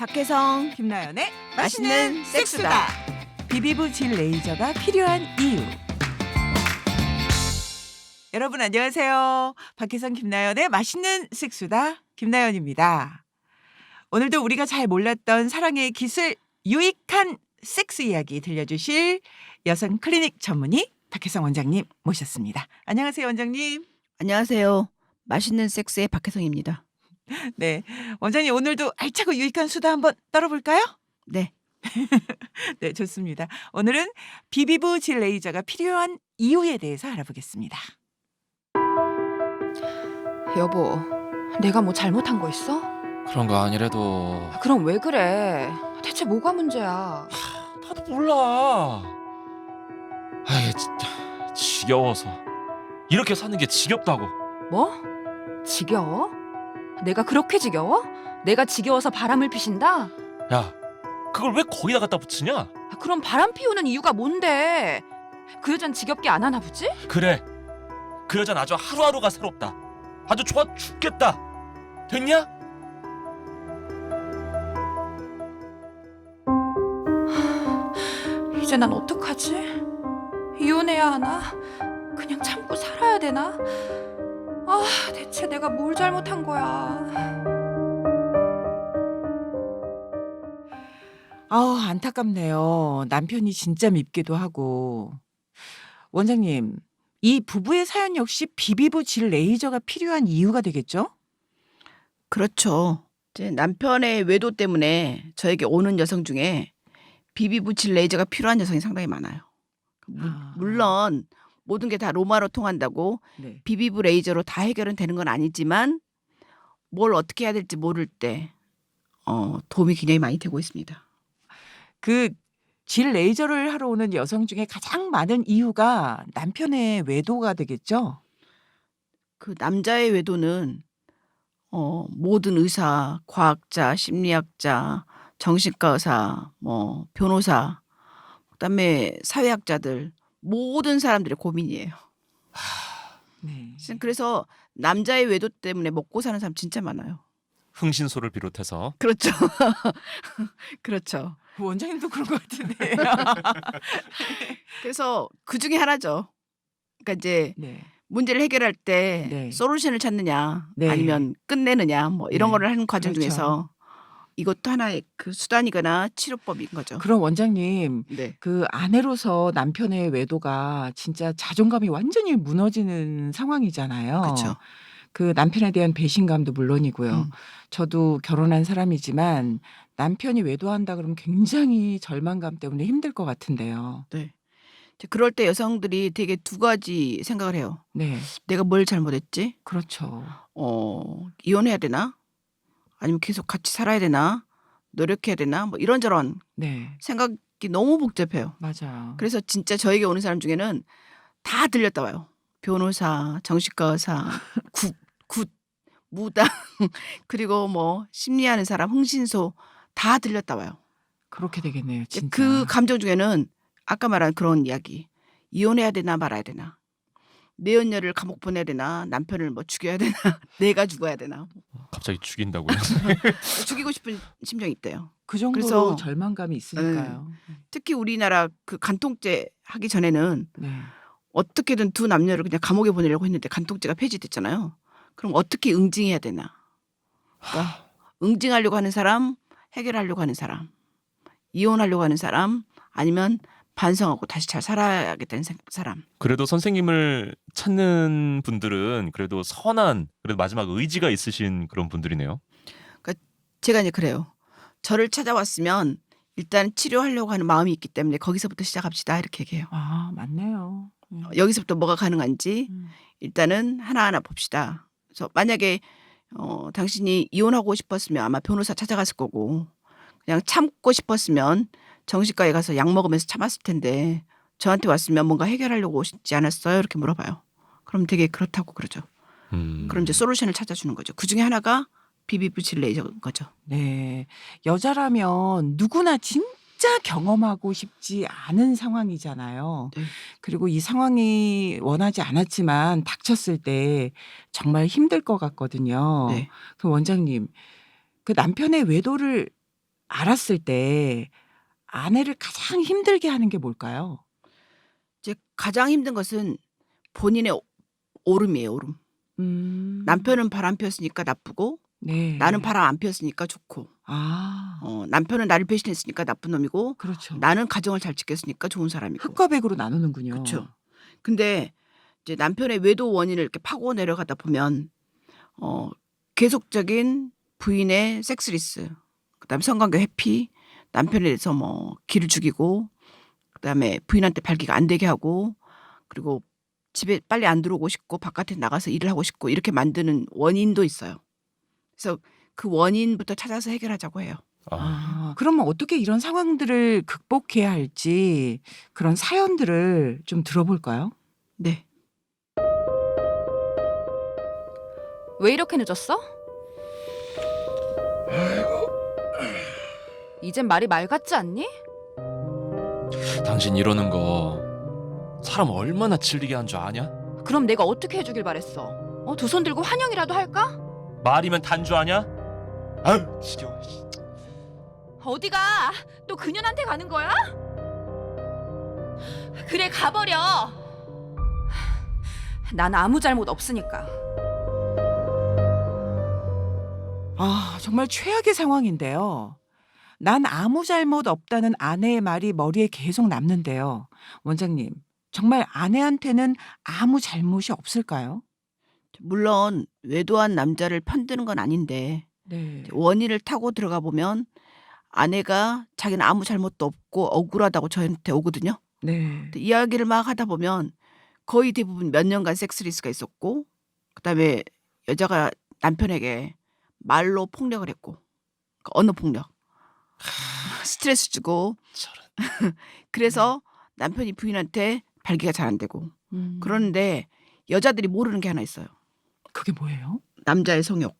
박혜성 김나연의 맛있는. 섹스다. 비비브 질 레이저가 필요한 이유. 여러분 안녕하세요. 박혜성 김나연의 맛있는 섹스다. 김나연입니다. 오늘도 우리가 잘 몰랐던 사랑의 기술 유익한 섹스 이야기 들려주실 여성 클리닉 전문의 박혜성 원장님 모셨습니다. 안녕하세요 원장님. 안녕하세요. 맛있는 섹스의 박혜성입니다. 네 원장님 오늘도 알차고 유익한 수다 한번 떨어볼까요? 네. 네, 좋습니다. 오늘은 비비브 질 레이저가 필요한 이유에 대해서 알아보겠습니다. 여보, 내가 뭐 잘못한 거 있어? 그런 거 아니래도 그럼 왜 그래? 대체 뭐가 문제야? 나도 몰라. 아이 진짜 지겨워서 이렇게 사는 게 지겹다고. 뭐? 지겨워? 내가 그렇게 지겨워? 내가 지겨워서 바람을 피신다? 야, 그걸 왜 거기다 갖다 붙이냐? 아, 그럼 바람 피우는 이유가 뭔데? 그 여잔 지겹게 안 하나 보지? 그래, 그 여잔 아주 하루하루가 새롭다. 아주 좋아 죽겠다. 됐냐? 이제 난 어떡하지? 이혼해야 하나? 그냥 참고 살아야 되나? 아, 대체 내가 뭘 잘못한 거야? 아우, 안타깝네요. 남편이 진짜 밉기도 하고. 원장님, 이 부부의 사연 역시 비비브 질 레이저가 필요한 이유가 되겠죠? 그렇죠. 이제 남편의 외도 때문에 저에게 오는 여성 중에 비비 붙일 레이저가 필요한 여성이 상당히 많아요. 무- 아. 물론 모든 게 다 로마로 통한다고 네. 비비브 레이저로 다 해결은 되는 건 아니지만 뭘 어떻게 해야 될지 모를 때 어, 도움이 굉장히 많이 되고 있습니다. 그 질 레이저를 하러 오는 여성 중에 가장 많은 이유가 남편의 외도가 되겠죠? 그 남자의 외도는 어, 모든 의사, 과학자, 심리학자, 정신과 의사, 뭐 변호사, 그다음에 사회학자들 모든 사람들의 고민이에요. 네. 그래서 남자의 외도 때문에 먹고 사는 사람 진짜 많아요. 흥신소를 비롯해서 그렇죠. 그렇죠. 원장님도 그런 것 같은데. 그래서 그 중에 하나죠. 그러니까 이제 네. 문제를 해결할 때 네. 솔루션을 찾느냐 네. 아니면 끝내느냐 뭐 이런 네. 거를 하는 과정 그렇죠. 중에서 이것도 하나의 그 수단이거나 치료법인 거죠. 그럼 원장님, 네. 그 아내로서 남편의 외도가 진짜 자존감이 완전히 무너지는 상황이잖아요. 그렇죠. 그 남편에 대한 배신감도 물론이고요. 음. 저도 결혼한 사람이지만 남편이 외도한다 그러면 굉장히 절망감 때문에 힘들 것 같은데요. 네. 이제 그럴 때 여성들이 되게 두 가지 생각을 해요. 네, 내가 뭘 잘못했지? 그렇죠. 어, 이혼해야 되나? 아니면 계속 같이 살아야 되나? 노력해야 되나? 뭐 이런저런 네, 생각이 너무 복잡해요. 맞아요. 그래서 진짜 저에게 오는 사람 중에는 다 들렸다 와요. 변호사, 정신과 의사, 굿, 굿, 무당, 그리고 뭐 심리하는 사람, 흥신소 다 들렸다 와요. 그렇게 되겠네요. 진짜. 그 감정 중에는 아까 말한 그런 이야기. 이혼해야 되나 말아야 되나. 내 연녀를 감옥 보내야 되나 남편을 뭐 죽여야 되나 내가 죽어야 되나 갑자기 죽인다고요. 죽이고 싶은 심정이 있대요. 그 정도로 그래서- 절망감이 있으니까요. 특히 우리나라 그 간통죄 하기 전에는 네. 어떻게든 두 남녀를 그냥 감옥에 보내려고 했는데 간통죄가 폐지됐잖아요. 그럼 어떻게 응징해야 되나? 그러니까 응징하려고 하는 사람, 해결하려고 하는 사람, 이혼하려고 하는 사람, 아니면 반성하고 다시 잘 살아야겠다는 생- 사람. 그래도 선생님을 찾는 분들은 그래도 선한 그래도 마지막 의지가 있으신 그런 분들이네요. 제가 이제 그래요. 저를 찾아왔으면 일단 치료하려고 하는 마음이 있기 때문에 거기서부터 시작합시다 이렇게 얘기해요. 아, 맞네요. 음. 어, 여기서부터 뭐가 가능한지 음. 일단은 하나하나 봅시다. 그래서 만약에 어, 당신이 이혼하고 싶었으면 아마 변호사 찾아갔을 거고 그냥 참고 싶었으면 정신과에 가서 약 먹으면서 참았을 텐데 저한테 왔으면 뭔가 해결하려고 오시지 않았어요? 이렇게 물어봐요. 그럼 되게 그렇다고 그러죠. 음. 그럼 이제 솔루션을 찾아주는 거죠. 그 중에 하나가 비비브칠 레이저인 거죠. 네. 여자라면 누구나 진짜 경험하고 싶지 않은 상황이잖아요. 네. 그리고 이 상황이 원하지 않았지만 닥쳤을 때 정말 힘들 것 같거든요. 네. 그 원장님, 그 남편의 외도를 알았을 때 아내를 가장 힘들게 하는 게 뭘까요? 이제 가장 힘든 것은 본인의 오- 오름이에요, 오름. 음. 남편은 바람 피웠으니까 나쁘고 네. 나는 바람 안 피웠으니까 좋고 아. 어, 남편은 나를 배신했으니까 나쁜 놈이고 그렇죠. 나는 가정을 잘 지켰으니까 좋은 사람이고. 흑과 백으로 나누는군요. 그쵸. 근데 이제 남편의 외도 원인을 이렇게 파고 내려가다 보면 어 계속적인 부인의 섹스리스, 그다음에 성관계 회피, 남편에 대해서 뭐 기를 죽이고, 그다음에 부인한테 발기가 안 되게 하고, 그리고 집에 빨리 안 들어오고 싶고 바깥에 나가서 일을 하고 싶고 이렇게 만드는 원인도 있어요. 그래서 그 원인부터 찾아서 해결하자고 해요. 아, 아, 그러면 어떻게 이런 상황들을 극복해야 할지 그런 사연들을 좀 들어볼까요? 네. 왜 이렇게 늦었어? 이젠 말이 말 같지 않니? 당신 이러는 거 사람 얼마나 질리게 한 줄 아냐? 그럼 내가 어떻게 해주길 바랬어? 어, 두 손 들고 환영이라도 할까? 말이면 단주 아냐? 아유 지겨워. 씨. 어디가? 또 그년한테 가는 거야? 그래 가버려. 난 아무 잘못 없으니까. 아, 정말 최악의 상황인데요. 난 아무 잘못 없다는 아내의 말이 머리에 계속 남는데요. 원장님, 정말 아내한테는 아무 잘못이 없을까요? 물론 외도한 남자를 편드는 건 아닌데 네. 원인을 타고 들어가 보면 아내가 자기는 아무 잘못도 없고 억울하다고 저한테 오거든요. 네. 이야기를 막 하다 보면 거의 대부분 몇 년간 섹스리스가 있었고 그다음에 여자가 남편에게 말로 폭력을 했고 그러니까 언어 폭력 스트레스 주고 저런. 그래서 남편이 부인한테 발기가 잘 안 되고 음. 그러는데 여자들이 모르는 게 하나 있어요. 그게 뭐예요? 남자의 성욕.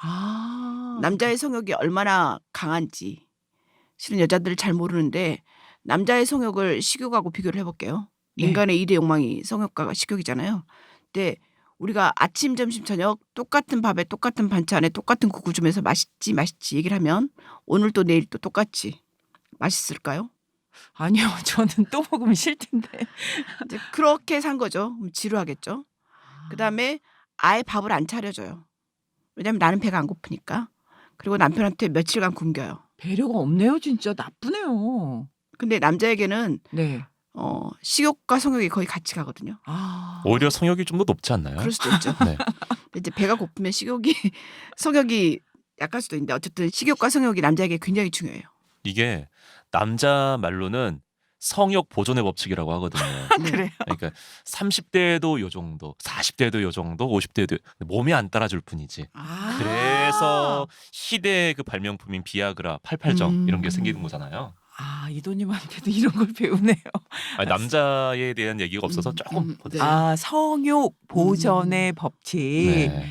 아. 남자의 성욕이 얼마나 강한지 실은 여자들 잘 모르는데 남자의 성욕을 식욕하고 비교를 해볼게요. 네. 인간의 일대 욕망이 성욕과 식욕이잖아요. 근데 우리가 아침, 점심, 저녁 똑같은 밥에 똑같은 반찬에 똑같은 국을 주면서 맛있지 맛있지 얘기를 하면 오늘 또 내일 또 똑같지 맛있을까요? 아니요, 저는 또 먹으면 싫던데. 이제 그렇게 산 거죠. 그럼 지루하겠죠. 그 다음에 아예 밥을 안 차려줘요. 왜냐면 나는 배가 안 고프니까. 그리고 남편한테 며칠간 굶겨요. 배려가 없네요, 진짜 나쁘네요. 근데 남자에게는 네. 어, 식욕과 성욕이 거의 같이 가거든요. 아. 오히려 성욕이 좀 더 높지 않나요? 그럴 수도 있죠. 네. 근데 이제 배가 고프면 식욕이 성욕이 약할 수도 있는데 어쨌든 식욕과 성욕이 남자에게 굉장히 중요해요. 이게 남자 말로는 성욕 보존의 법칙이라고 하거든요. 네. 그래요. 그러니까 30대에도 요 정도, 40대에도 요 정도, 50대에도 몸이 안 따라줄 뿐이지. 아. 그래서 시대의 그 발명품인 비아그라, 팔팔정 음. 이런 게 생기는 거잖아요. 아, 이도님한테도 이런 걸 배우네요. 아니, 남자에 대한 얘기가 없어서 음, 조금 음, 네. 아, 성욕 보전의 법칙. 네.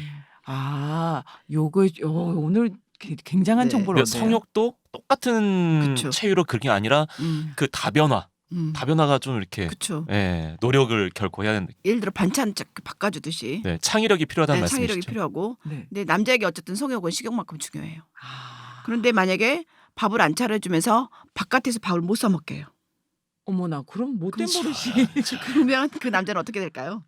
아, 요거 어, 오늘 기- 굉장한 네. 정보를 그러니까 얻네요. 성욕도 똑같은 그쵸. 체유로 그게 아니라 음, 그 다변화, 음. 다변화가 좀 이렇게 그렇죠. 예, 노력을 결코 해야 되는 예를 들어 반찬 쫙 바꿔주듯이 네, 창의력이 필요하다는 네, 창의력이 말씀이시죠. 필요하고 네. 근데 남자에게 어쨌든 성욕은 식욕만큼 중요해요. 아, 그런데 만약에 밥을 안 차려주면서 바깥에서 밥을 못 써먹게 해요. 어머나, 그럼 못된 그렇죠. 버릇이 그러면 그 남자는 어떻게 될까요?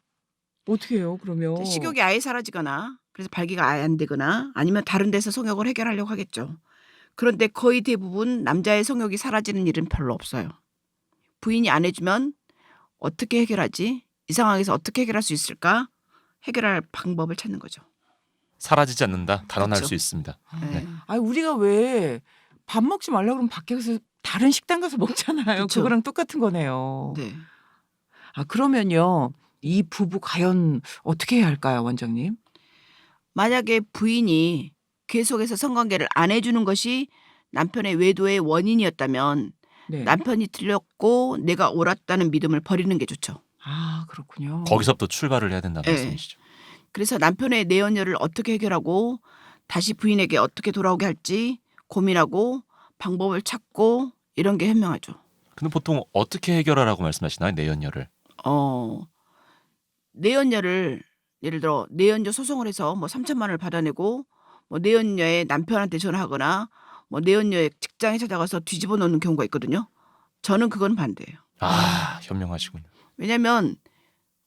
어떻게 해요? 그러면 식욕이 아예 사라지거나 그래서 발기가 아예 안 되거나 아니면 다른 데서 성욕을 해결하려고 하겠죠. 그런데 거의 대부분 남자의 성욕이 사라지는 일은 별로 없어요. 부인이 안 해주면 어떻게 해결하지? 이 상황에서 어떻게 해결할 수 있을까? 해결할 방법을 찾는 거죠. 사라지지 않는다. 단언할 그쵸. 수 있습니다. 네. 아, 우리가 왜 밥 먹지 말라 그러면 밖에서 다른 식당 가서 먹잖아요. 그쵸. 그거랑 똑같은 거네요. 네. 아, 그러면요. 이 부부 과연 어떻게 해야 할까요, 원장님? 만약에 부인이 계속해서 성관계를 안 해주는 것이 남편의 외도의 원인이었다면 네. 남편이 틀렸고 내가 옳았다는 믿음을 버리는 게 좋죠. 아, 그렇군요. 거기서부터 출발을 해야 된다는 네. 말씀이시죠. 그래서 남편의 내연녀를 어떻게 해결하고 다시 부인에게 어떻게 돌아오게 할지 고민하고 방법을 찾고 이런 게 현명하죠. 근데 보통 어떻게 해결하라고 말씀하시나요? 내연녀를. 어, 내연녀를 예를 들어 내연녀 소송을 해서 뭐 3천만 원을 받아내고 뭐 내연녀의 남편한테 전화하거나 뭐 내연녀의 직장에 찾아가서 뒤집어 놓는 경우가 있거든요. 저는 그건 반대예요. 아 현명하시군요. 왜냐하면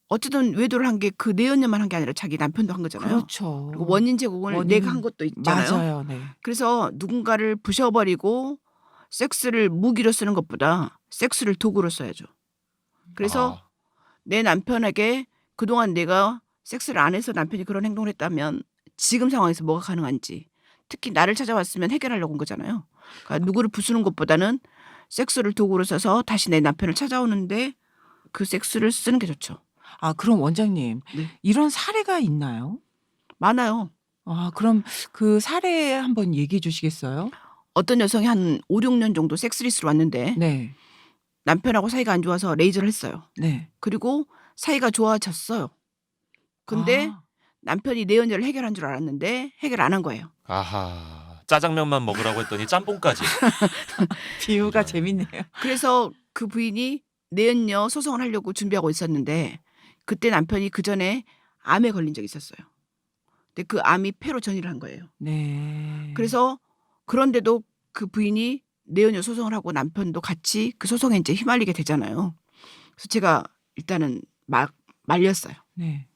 어쨌든 외도를 한 게 그 내연녀만 한 게 아니라 자기 남편도 한 거잖아요. 그렇죠. 그리고 원인 제공을 원인- 내가 한 것도 있잖아요. 맞아요. 네. 그래서 누군가를 부셔버리고 섹스를 무기로 쓰는 것보다 섹스를 도구로 써야죠. 그래서 아, 내 남편에게 그동안 내가 섹스를 안 해서 남편이 그런 행동을 했다면 지금 상황에서 뭐가 가능한지 특히 나를 찾아왔으면 해결하려고 온 거잖아요. 그러니까 누구를 부수는 것보다는 섹스를 도구로 써서 다시 내 남편을 찾아오는데 그 섹스를 쓰는 게 좋죠. 아 그럼 원장님 네. 이런 사례가 있나요? 많아요. 아 그럼 그 사례 한번 얘기해 주시겠어요? 어떤 여성이 한 5, 6년 정도 섹스리스로 왔는데 네. 남편하고 사이가 안 좋아서 레이저를 했어요. 네. 그리고 사이가 좋아졌어요. 근데 아, 남편이 내연녀를 해결한 줄 알았는데 해결 안 한 거예요. 아하 짜장면만 먹으라고 했더니 짬뽕까지. 비유가 네. 재밌네요. 그래서 그 부인이 내연녀 소송을 하려고 준비하고 있었는데 그때 남편이 그 전에 암에 걸린 적이 있었어요. 근데 그 암이 폐로 전이를 한 거예요. 네. 그래서 그런데도 그 부인이 내연녀 소송을 하고 남편도 같이 그 소송에 이제 휘말리게 되잖아요. 그래서 제가 일단은 막 말렸어요. 네.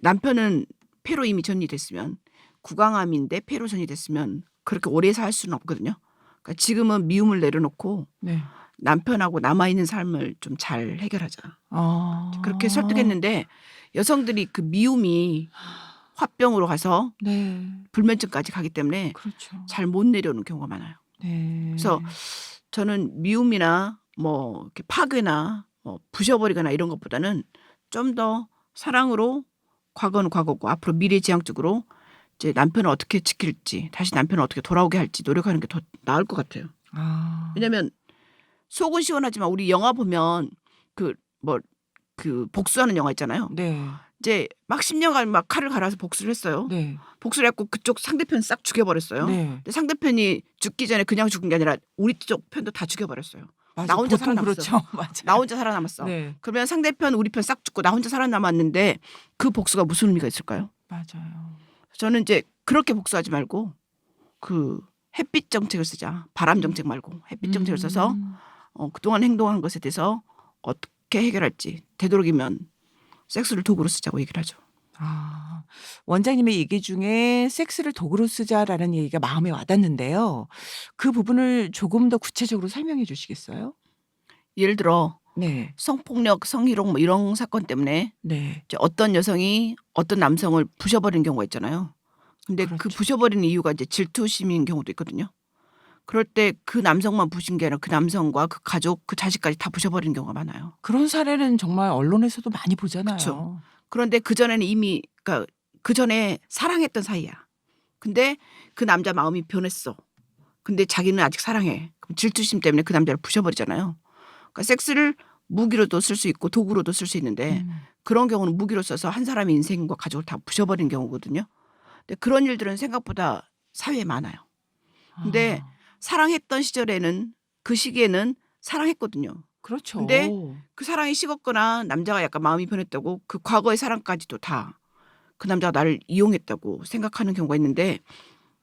남편은 폐로 이미 전이됐으면 구강암인데 폐로 전이됐으면 그렇게 오래 살 수는 없거든요. 그러니까 지금은 미움을 내려놓고 네. 남편하고 남아 있는 삶을 좀 잘 해결하자. 아. 그렇게 설득했는데 여성들이 그 미움이 화병으로 가서 네. 불면증까지 가기 때문에 그렇죠. 잘 못 내려오는 경우가 많아요. 네. 그래서 저는 미움이나 뭐 이렇게 파괴나 뭐 부셔버리거나 이런 것보다는 좀 더 사랑으로 과거는 과거고 앞으로 미래지향적으로 이제 남편을 어떻게 지킬지 다시 남편을 어떻게 돌아오게 할지 노력하는 게 더 나을 것 같아요. 아. 왜냐면 속은 시원하지만 우리 영화 보면 그 뭐 그 복수하는 영화 있잖아요. 네. 이제 막 10년간 막 칼을 갈아서 복수를 했어요. 네. 복수를 했고 그쪽 상대편 싹 죽여버렸어요. 네. 근데 상대편이 죽기 전에 그냥 죽은 게 아니라 우리 쪽 편도 다 죽여버렸어요. 맞아. 나 혼자 살아남았어. 그렇죠. 맞아. 나 혼자 살아남았어. 네. 그러면 상대편 우리 편 싹 죽고 나 혼자 살아남았는데 그 복수가 무슨 의미가 있을까요? 맞아요. 저는 이제 그렇게 복수하지 말고 그 햇빛 정책을 쓰자. 바람 정책 말고 햇빛 정책을 써서 음. 어, 그동안 행동한 것에 대해서 어떻게 해결할지 되도록이면 섹스를 도구로 쓰자고 얘기를 하죠. 아, 원장님의 얘기 중에 섹스를 도구로 쓰자라는 얘기가 마음에 와닿는데요. 그 부분을 조금 더 구체적으로 설명해 주시겠어요? 예를 들어 네. 성폭력, 성희롱 뭐 이런 사건 때문에 네. 이제 어떤 여성이 어떤 남성을 부셔버리는 경우가 있잖아요. 근데 그 그렇죠. 부셔버리는 이유가 이제 질투심인 경우도 있거든요. 그럴 때 그 남성만 부신 게 아니라 그 남성과 그 가족, 그 자식까지 다 부셔버리는 경우가 많아요. 그런 사례는 정말 언론에서도 많이 보잖아요. 그쵸. 그런데 그 전에는 이미 그러니까 그 전에 사랑했던 사이야. 근데 그 남자 마음이 변했어. 근데 자기는 아직 사랑해. 그럼 질투심 때문에 그 남자를 부셔버리잖아요. 그러니까 섹스를 무기로도 쓸 수 있고 도구로도 쓸 수 있는데 음. 그런 경우는 무기로 써서 한 사람의 인생과 가족을 다 부셔버리는 경우거든요. 근데 그런 일들은 생각보다 사회에 많아요. 근데 아, 사랑했던 시절에는 그 시기에는 사랑했거든요. 그렇죠. 근데 그 사랑이 식었거나 남자가 약간 마음이 변했다고 그 과거의 사랑까지도 다 그 남자가 나를 이용했다고 생각하는 경우가 있는데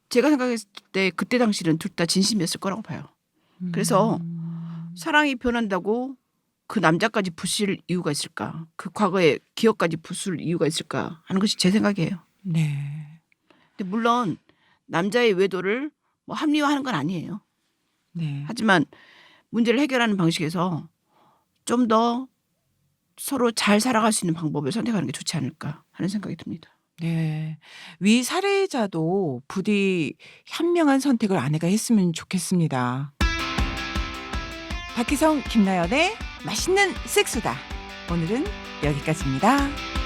제가 생각했을 때 그때 당시는 둘 다 진심이었을 거라고 봐요. 그래서 음. 사랑이 변한다고 그 남자까지 부실 이유가 있을까? 그 과거의 기억까지 부술 이유가 있을까? 하는 것이 제 생각이에요. 네. 근데 물론 남자의 외도를 뭐 합리화하는 건 아니에요. 네. 하지만 문제를 해결하는 방식에서 좀 더 서로 잘 살아갈 수 있는 방법을 선택하는 게 좋지 않을까 하는 생각이 듭니다. 네. 위 사례자도 부디 현명한 선택을 아내가 했으면 좋겠습니다. 박희성, 김나연의 맛있는 섹스다. 오늘은 여기까지입니다.